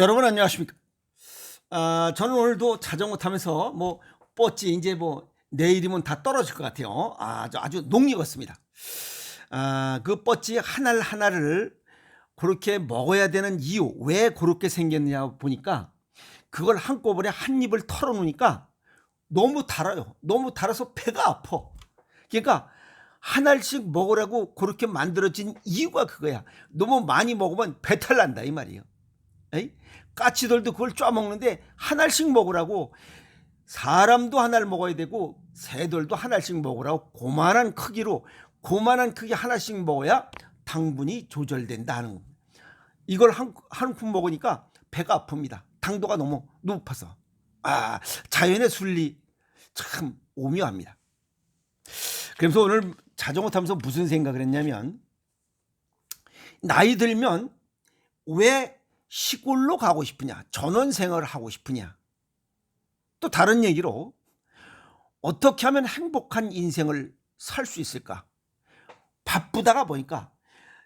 여러분 안녕하십니까? 아, 저는 오늘도 자전거 타면서 뭐 뻗지 이제 뭐 내일이면 다 떨어질 것 같아요. 아주 아주 녹익었습니다. 아, 그 뻗지 하나 하나를 그렇게 먹어야 되는 이유 왜 그렇게 생겼냐 보니까 그걸 한꺼번에 한 입을 털어놓으니까 너무 달아요. 너무 달아서 배가 아파. 그러니까 한 알씩 먹으라고 그렇게 만들어진 이유가 그거야. 너무 많이 먹으면 배탈 난다 이 말이에요. 에이? 까치들도 그걸 쫙 먹는데 한 알씩 먹으라고 사람도 한 알 먹어야 되고 새들도 한 알씩 먹으라고 고만한 크기로 고만한 크기 하나씩 먹어야 당분이 조절된다 하는 겁니다. 이걸 한, 한푼 먹으니까 배가 아픕니다. 당도가 너무 높아서. 아, 자연의 순리 참 오묘합니다. 그래서 오늘 자전거 타면서 무슨 생각을 했냐면 나이 들면 왜 시골로 가고 싶으냐, 전원 생활을 하고 싶으냐. 또 다른 얘기로 어떻게 하면 행복한 인생을 살 수 있을까? 바쁘다가 보니까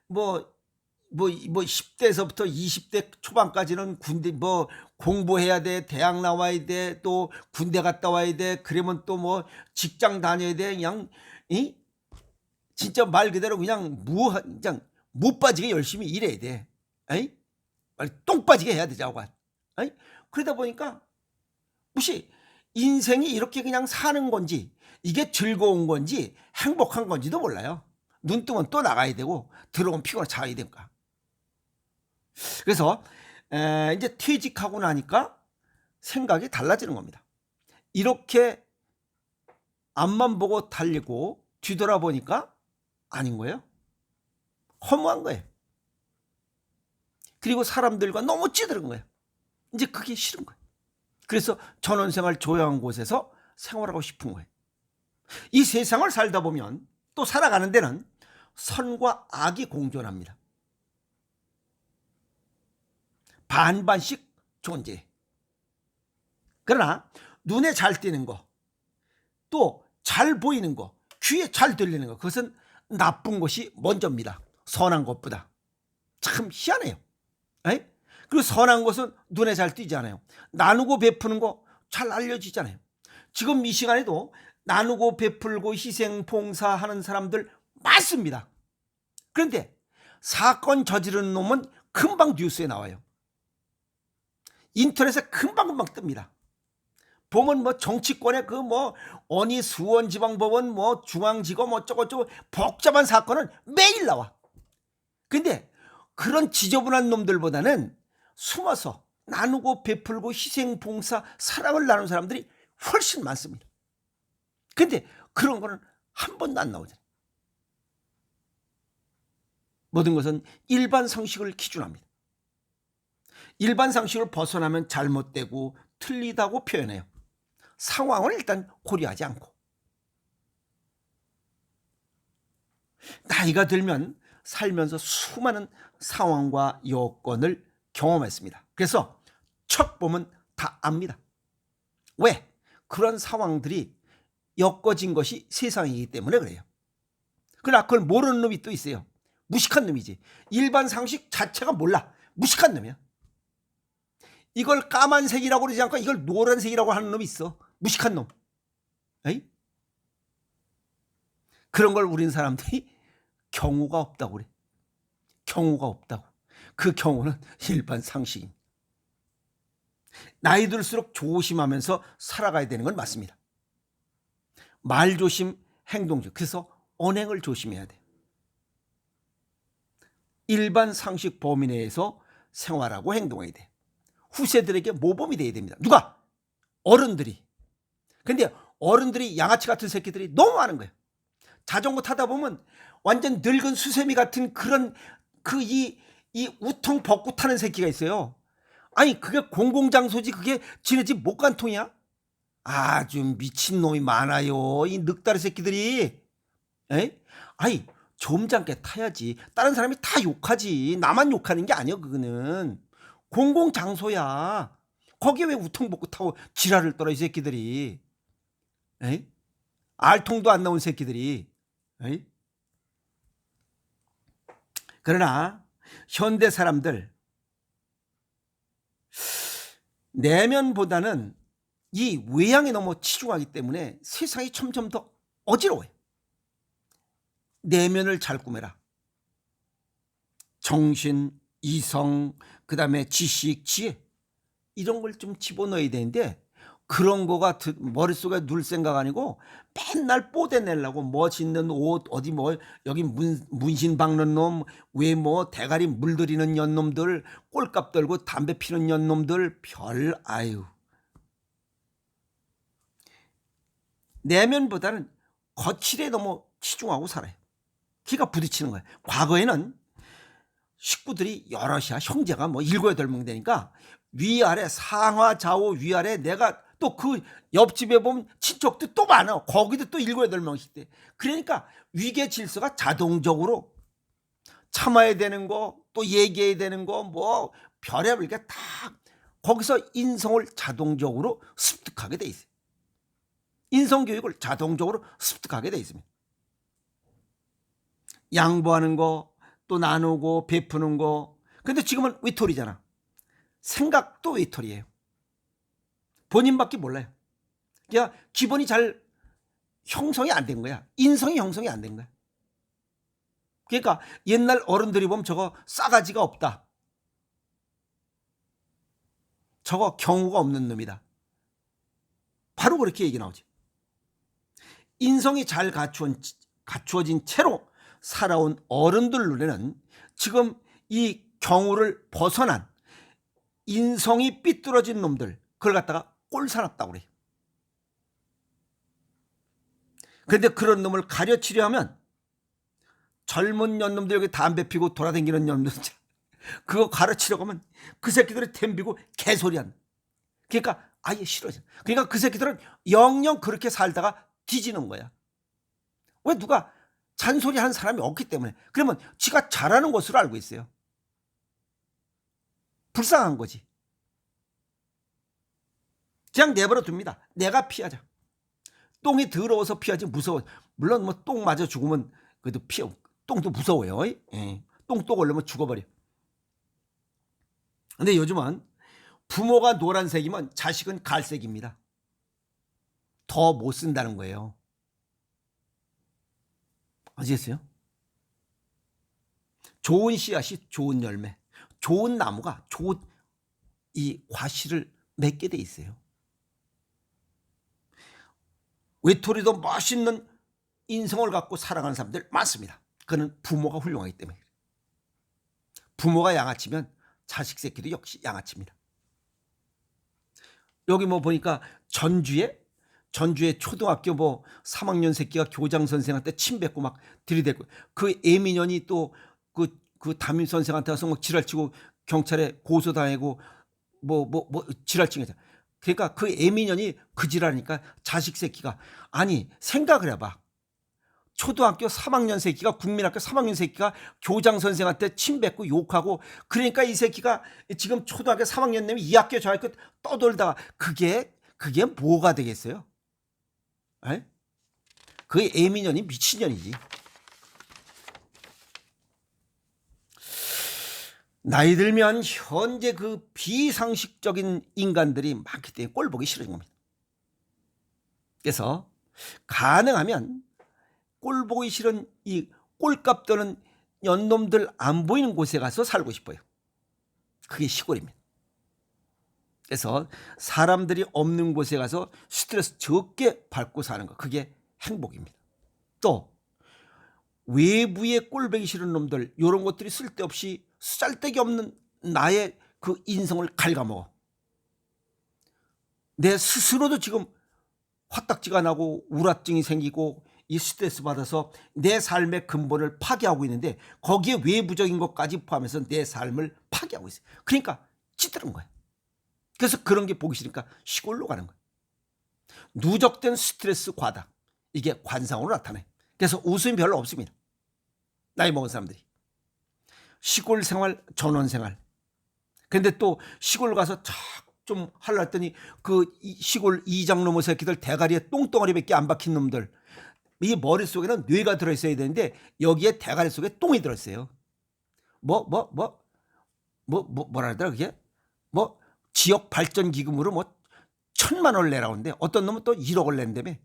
뭐, 뭐, 뭐 10대에서부터 20대 초반까지는 군대 뭐 공부해야 돼, 대학 나와야 돼, 또 군대 갔다 와야 돼, 그러면 또 뭐 직장 다녀야 돼, 그냥, 이? 진짜 말 그대로 그냥 무, 그냥 못 빠지게 열심히 일해야 돼. 에이? 빨리 똥 빠지게 해야 되자고. 아니? 그러다 보니까 혹시 인생이 이렇게 그냥 사는 건지 이게 즐거운 건지 행복한 건지도 몰라요. 눈 뜨면 또 나가야 되고 들어오면 피곤해 자야 되니까. 그래서 에, 이제 퇴직하고 나니까 생각이 달라지는 겁니다. 이렇게 앞만 보고 달리고 뒤돌아보니까 아닌 거예요. 허무한 거예요. 그리고 사람들과 너무 찌들은 거예요. 이제 그게 싫은 거예요. 그래서 전원생활 조용한 곳에서 생활하고 싶은 거예요. 이 세상을 살다 보면 또 살아가는 데는 선과 악이 공존합니다. 반반씩 존재해. 그러나 눈에 잘 띄는 거, 또 잘 보이는 거, 귀에 잘 들리는 거, 그것은 나쁜 것이 먼저입니다. 선한 것보다. 참 희한해요. 에이? 그리고 선한 것은 눈에 잘 띄잖아요. 나누고 베푸는 거 잘 알려지잖아요. 지금 이 시간에도 나누고 베풀고 희생 봉사하는 사람들 많습니다. 그런데 사건 저지른 놈은 금방 뉴스에 나와요. 인터넷에 금방금방 뜹니다. 보면 뭐 정치권의 그 뭐 어니 수원지방법원 뭐 중앙지검 어쩌고저쩌고 복잡한 사건은 매일 나와. 근데 그런 지저분한 놈들보다는 숨어서 나누고 베풀고 희생 봉사 사랑을 나누는 사람들이 훨씬 많습니다. 근데 그런 거는 한 번도 안 나오잖아요. 모든 것은 일반 상식을 기준합니다. 일반 상식을 벗어나면 잘못되고 틀리다고 표현해요. 상황을 일단 고려하지 않고. 나이가 들면 살면서 수많은 상황과 여건을 경험했습니다. 그래서 척 보면 다 압니다. 왜? 그런 상황들이 엮어진 것이 세상이기 때문에 그래요. 그러나 그걸 모르는 놈이 또 있어요. 무식한 놈이지. 일반 상식 자체가 몰라. 무식한 놈이야. 이걸 까만색이라고 그러지 않고 이걸 노란색이라고 하는 놈이 있어. 무식한 놈. 에이? 그런 걸 우린 사람들이 경우가 없다고 그래. 경우가 없다고. 그 경우는 일반 상식입니다. 나이 들수록 조심하면서 살아가야 되는 건 맞습니다. 말 조심, 행동 조심. 그래서 언행을 조심해야 돼. 일반 상식 범위 내에서 생활하고 행동해야 돼. 후세들에게 모범이 돼야 됩니다. 누가? 어른들이. 근데 어른들이 양아치 같은 새끼들이 너무 많은 거예요. 자전거 타다 보면 완전 늙은 수세미 같은 그런 그 이 이 우통 벗고 타는 새끼가 있어요. 아니 그게 공공장소지 그게 지네 집 못간통이야? 아주 미친 놈이 많아요. 이 늑다리 새끼들이. 에? 아니 점잖게 타야지. 다른 사람이 다 욕하지. 나만 욕하는 게 아니야 그거는. 공공장소야. 거기에 왜 우통 벗고 타고 지랄을 떨어 이 새끼들이. 에? 알통도 안 나온 새끼들이. 에이? 그러나 현대 사람들 내면보다는 이 외향에 너무 치중하기 때문에 세상이 점점 더 어지러워요. 내면을 잘 꾸며라. 정신, 이성, 그 다음에 지식, 지혜 이런 걸 좀 집어넣어야 되는데 그런 거가 드- 머릿속에 눌 생각 아니고 맨날 뽀대내려고 멋있는 옷 어디 뭐 여기 문, 문신 박는 놈 왜 뭐 대가리 물들이는 년놈들 꼴값 들고 담배 피는 년놈들 별 아유 내면보다는 거칠에 너무 치중하고 살아요. 기가 부딪히는 거예요. 과거에는 식구들이 여럿이야 형제가 뭐 일곱 여덟 명 되니까 위아래 상하 좌우 위아래 내가 또 그 옆집에 보면 친척도 또 많아 거기도 또 일곱 여덟 명씩 돼 그러니까 위계 질서가 자동적으로 참아야 되는 거 또 얘기해야 되는 거 뭐 별의별 게 다 거기서 인성을 자동적으로 습득하게 돼 있어요 인성 교육을 자동적으로 습득하게 돼 있습니다 양보하는 거 또 나누고 베푸는 거. 근데 지금은 외톨이잖아. 생각도 외톨이에요. 본인밖에 몰라요. 그러니까 기본이 잘 형성이 안 된 거야. 인성이 형성이 안 된 거야. 그러니까 옛날 어른들이 보면 저거 싸가지가 없다. 저거 경우가 없는 놈이다. 바로 그렇게 얘기 나오지. 인성이 잘 갖추어진, 갖추어진 채로 살아온 어른들 눈에는 지금 이 경우를 벗어난 인성이 삐뚤어진 놈들 그걸 갖다가 꼴 사납다고 그래. 근데 그런 놈을 가려치려 하면 젊은 년놈들 여기 담배 피고 돌아다니는 년놈들 그거 가르치려고 하면 그 새끼들이 템비고 개소리한. 그러니까 아예 싫어져. 그러니까 그 새끼들은 영영 그렇게 살다가 뒤지는 거야. 왜 누가 잔소리 하는 사람이 없기 때문에. 그러면 지가 잘하는 것으로 알고 있어요. 불쌍한 거지. 그냥 내버려 둡니다. 내가 피하자. 똥이 더러워서 피하지 무서워. 물론 뭐 똥 맞아 죽으면 그래도 피해. 똥도 무서워요. 예. 똥똑 올려면 죽어버려. 근데 요즘은 부모가 노란색이면 자식은 갈색입니다. 더 못 쓴다는 거예요. 아시겠어요? 좋은 씨앗이 좋은 열매, 좋은 나무가 좋은 이 과실을 맺게 돼 있어요. 외톨이도 멋있는 인성을 갖고 살아가는 사람들 많습니다. 그는 부모가 훌륭하기 때문에. 부모가 양아치면 자식 새끼도 역시 양아치입니다. 여기 뭐 보니까 전주에 전주에 초등학교 뭐 3학년 새끼가 교장 선생한테 침 뱉고 막 들이대고 그 애미년이 또 그그 담임 선생한테 와서 막 지랄치고 경찰에 고소당하고 뭐 뭐뭐 지랄치게 그러니까 그 애미년이 그 지랄하니까 자식 새끼가 아니 생각을 해봐 초등학교 3학년 새끼가 국민학교 3학년 새끼가 교장 선생한테 침 뱉고 욕하고 그러니까 이 새끼가 지금 초등학교 3학년 되면 이 학교 저 학교 떠돌다가 그게 그게 뭐가 되겠어요? 에? 그 애미년이 미친년이지. 나이 들면 현재 그 비상식적인 인간들이 많기 때문에 꼴 보기 싫은 겁니다. 그래서 가능하면 꼴 보기 싫은 이 꼴값 떠는 연놈들 안 보이는 곳에 가서 살고 싶어요. 그게 시골입니다. 그래서 사람들이 없는 곳에 가서 스트레스 적게 받고 사는 거 그게 행복입니다. 또 외부에 꼴보기 싫은 놈들 이런 것들이 쓸데없이 쓰잘데기 없는 나의 그 인성을 갉아먹어. 내 스스로도 지금 화딱지가 나고 우울증이 생기고 이 스트레스 받아서 내 삶의 근본을 파괴하고 있는데 거기에 외부적인 것까지 포함해서 내 삶을 파괴하고 있어요. 그러니까 찌들은 거예요. 그래서 그런 게 보기 싫으니까 시골로 가는 거예요. 누적된 스트레스 과다. 이게 관상으로 나타나요. 그래서 웃음이 별로 없습니다. 나이 먹은 사람들이. 시골 생활, 전원 생활. 근데 또 시골 가서 쫙좀 하려 했더니 그 이- 시골 이장 놈의 새끼들 대가리에 똥덩어리밖에 안 박힌 놈들. 이 머릿속에는 뇌가 들어있어야 되는데 여기에 대가리 속에 똥이 들어있어요. 뭐, 뭐, 뭐, 뭐, 뭐, 뭐라 하더라 그게? 뭐, 지역 발전 기금으로 뭐 천만 원을 내라는데 어떤 놈은 또 1억을 낸다며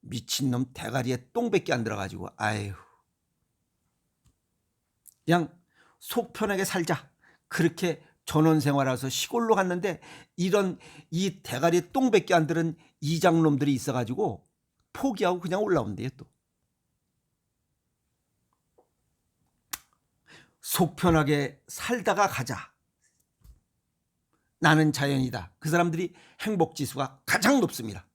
미친놈 대가리에 똥밖에 안 들어가지고 아유 그냥 속 편하게 살자 그렇게 전원 생활하서 시골로 갔는데 이런 이 대가리에 똥밖에 안 들은 이장놈들이 있어가지고 포기하고 그냥 올라온대요 또. 속 편하게 살다가 가자. 나는 자연이다. 그 사람들이 행복 지수가 가장 높습니다.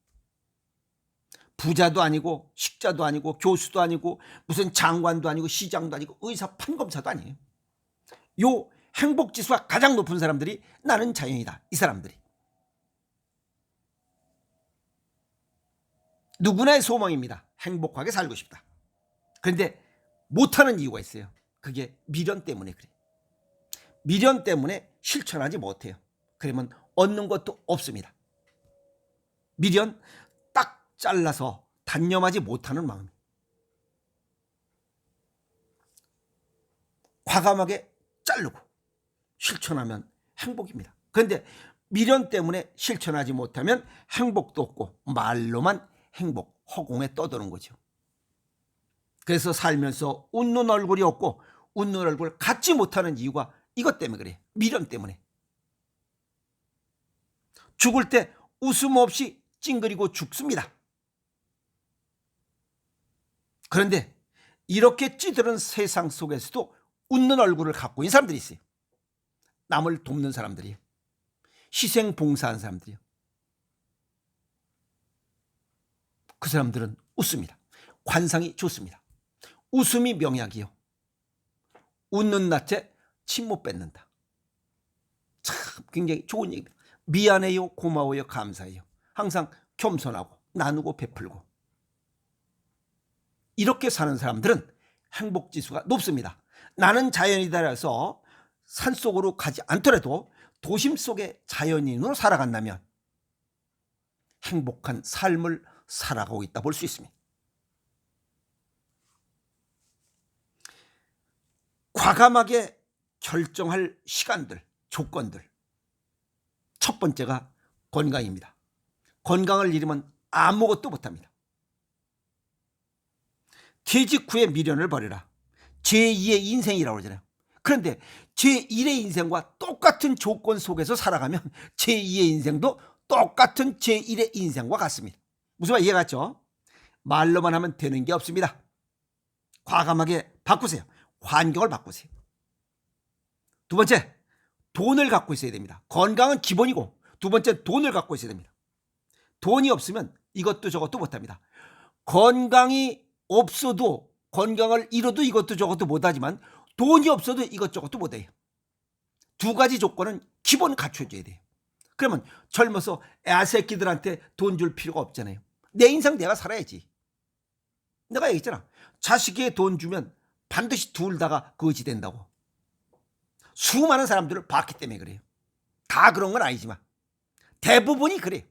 부자도 아니고 식자도 아니고 교수도 아니고 무슨 장관도 아니고 시장도 아니고 의사 판검사도 아니에요. 요 행복 지수가 가장 높은 사람들이 나는 자연이다. 이 사람들이. 누구나의 소망입니다. 행복하게 살고 싶다. 그런데 못하는 이유가 있어요. 그게 미련 때문에 그래. 미련 때문에 실천하지 못해요. 그러면 얻는 것도 없습니다. 미련 딱 잘라서 단념하지 못하는 마음. 과감하게 자르고 실천하면 행복입니다. 그런데 미련 때문에 실천하지 못하면 행복도 없고 말로만 행복, 허공에 떠도는 거죠. 그래서 살면서 웃는 얼굴이 없고 웃는 얼굴 갖지 못하는 이유가 이것 때문에 그래. 미련 때문에. 죽을 때 웃음 없이 찡그리고 죽습니다. 그런데 이렇게 찌들은 세상 속에서도 웃는 얼굴을 갖고 있는 사람들이 있어요. 남을 돕는 사람들이요. 희생 봉사한 사람들이요. 그 사람들은 웃습니다. 관상이 좋습니다. 웃음이 명약이요. 웃는 낯에 침 못 뱉는다. 참 굉장히 좋은 얘기입니다. 미안해요, 고마워요, 감사해요. 항상 겸손하고 나누고 베풀고. 이렇게 사는 사람들은 행복 지수가 높습니다. 나는 자연이다라서 산 속으로 가지 않더라도 도심 속의 자연인으로 살아간다면 행복한 삶을 살아가고 있다 볼 수 있습니다. 과감하게 결정할 시간들, 조건들. 첫 번째가 건강입니다. 건강을 잃으면 아무것도 못합니다. 퇴직 후에 미련을 버려라. 제2의 인생이라고 그러잖아요. 그런데 제1의 인생과 똑같은 조건 속에서 살아가면 제2의 인생도 똑같은 제1의 인생과 같습니다. 무슨 말 이해 갔죠? 말로만 하면 되는 게 없습니다. 과감하게 바꾸세요. 환경을 바꾸세요. 두 번째, 돈을 갖고 있어야 됩니다. 건강은 기본이고 두 번째 돈을 갖고 있어야 됩니다. 돈이 없으면 이것도 저것도 못합니다. 건강이 없어도 건강을 잃어도 이것도 저것도 못하지만 돈이 없어도 이것저것도 못해요. 두 가지 조건은 기본 갖춰줘야 돼요. 그러면 젊어서 애새끼들한테 돈 줄 필요가 없잖아요. 내 인생 내가 살아야지. 내가 얘기했잖아. 자식에게 돈 주면 반드시 둘 다가 거지 된다고. 수많은 사람들을 봤기 때문에 그래요. 다 그런 건 아니지만 대부분이 그래요.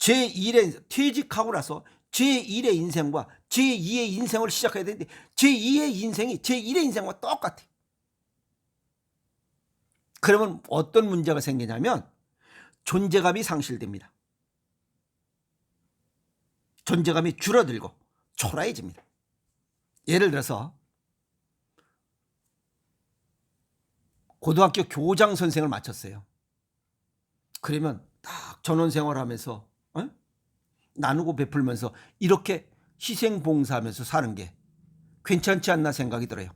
제1의 퇴직하고 나서 제1의 인생과 제2의 인생을 시작해야 되는데 제2의 인생이 제1의 인생과 똑같아. 그러면 어떤 문제가 생기냐면 존재감이 상실됩니다. 존재감이 줄어들고 초라해집니다. 예를 들어서 고등학교 교장 선생을 마쳤어요. 그러면 딱 전원 생활하면서 어? 나누고 베풀면서 이렇게 희생 봉사하면서 사는 게 괜찮지 않나 생각이 들어요.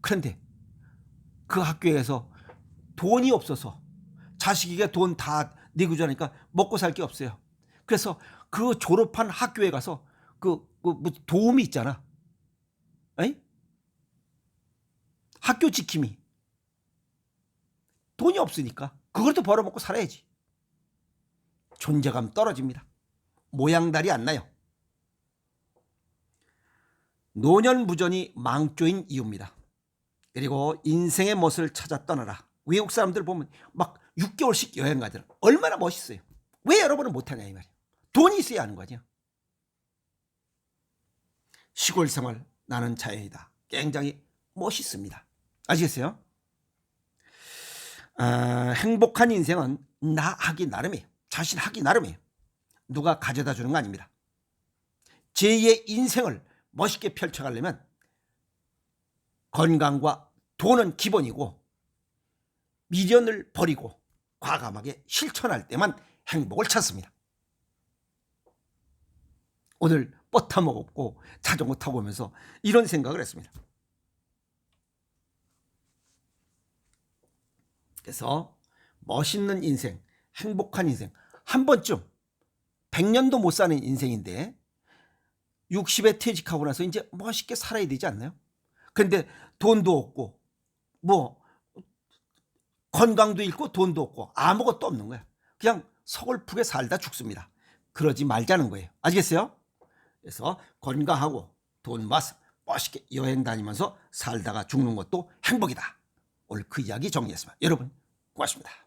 그런데 그 학교에서 돈이 없어서 자식에게 돈 다 내고 자니까 먹고 살 게 없어요. 그래서 그 졸업한 학교에 가서 그, 그 뭐 도움이 있잖아. 에이? 학교 지킴이. 돈이 없으니까 그것도 벌어먹고 살아야지. 존재감 떨어집니다. 모양달이 안 나요. 노년무전이 망조인 이유입니다. 그리고 인생의 멋을 찾아 떠나라. 외국 사람들 보면 막 6개월씩 여행 가더라. 얼마나 멋있어요. 왜 여러분은 못하냐 이 말이에요. 돈이 있어야 하는 거죠. 시골 생활 나는 자연이다. 굉장히 멋있습니다. 아시겠어요? 아, 행복한 인생은 나 하기 나름이에요. 자신 하기 나름이에요. 누가 가져다 주는 거 아닙니다. 제2의 인생을 멋있게 펼쳐가려면 건강과 돈은 기본이고 미련을 버리고 과감하게 실천할 때만 행복을 찾습니다. 오늘 뻗타 먹었고 자전거 타고 오면서 이런 생각을 했습니다. 그래서 멋있는 인생, 행복한 인생 한 번쯤 100년도 못 사는 인생인데 60에 퇴직하고 나서 이제 멋있게 살아야 되지 않나요? 근데 돈도 없고 뭐 건강도 잃고 돈도 없고 아무것도 없는 거야. 그냥 서글프게 살다 죽습니다. 그러지 말자는 거예요. 아시겠어요? 그래서 건강하고 돈 모아서 멋있게 여행 다니면서 살다가 죽는 것도 행복이다. 오늘 그 이야기 정리했습니다. 여러분 고맙습니다.